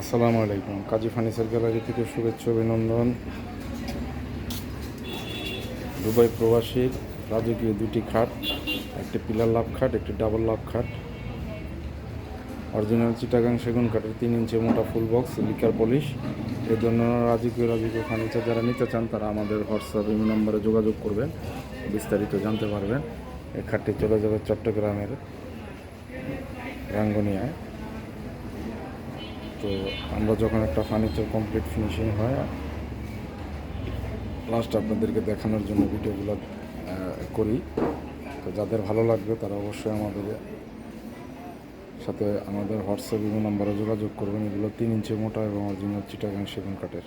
আসসালামু আলাইকুম। কাজী furniture gallery থেকে শুভেচ্ছা, অভিনন্দন। দুবাই প্রবাসীর রাজকীয় দুটি খাট, একটি পিলার লাভ খাট, একটি ডাবল লাভ খাট। অরিজিনাল চিটাগাং সেগুন কাঠের তিন ইঞ্চি মোটা ফুল বক্স, লিকার পলিশ। এই জন্য রাজকীয় রাজকীয় ফার্নিচার যারা নিতে চান, তারা আমাদের হোয়াটসঅ্যাপ এই নম্বরে যোগাযোগ করবেন, বিস্তারিত জানতে পারবেন। এই খাটটি চলে যাবে চট্টগ্রামের রাঙ্গুনিয়ায়। তো আমরা যখন একটা ফার্নিচার কমপ্লিট ফিনিশিং হয় লাস্ট আপনাদেরকে দেখানোর জন্য ভিডিওগুলো করি। তো যাদের ভালো লাগবে তারা অবশ্যই আমাদের সাথে আমাদের হোয়াটসঅ্যাপ ইমো নাম্বারে যোগাযোগ করবেন। এগুলো তিন ইঞ্চি মোটা এবং অরিজিনাল চিটাগাং সেগুন কাঠের।